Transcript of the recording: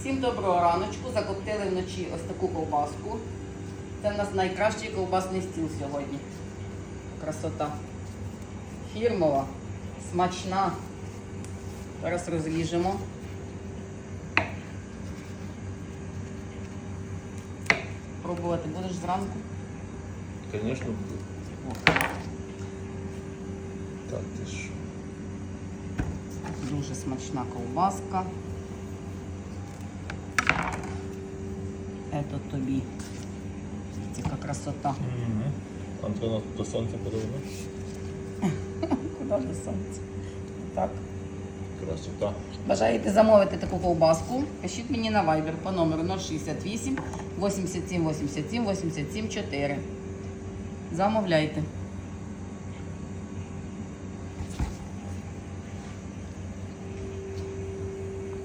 Всім доброго раночку. Закоптили вночі ось таку ковбаску. Це в нас найкращий ковбасний стіл сьогодні. Красота. Фірмова, смачна. Зараз розріжемо. Пробувати будеш зранку? Конечно, буду. Так, ти що? Дуже смачна ковбаска. Ето тобі. Яка красота. Угу. Антона до сонця подобно. Куди до сонця? Так. Красота. Бажаєте замовити таку ковбаску? Пишіть мені на Viber по номеру 068 87 87 87 4. Замовляйте.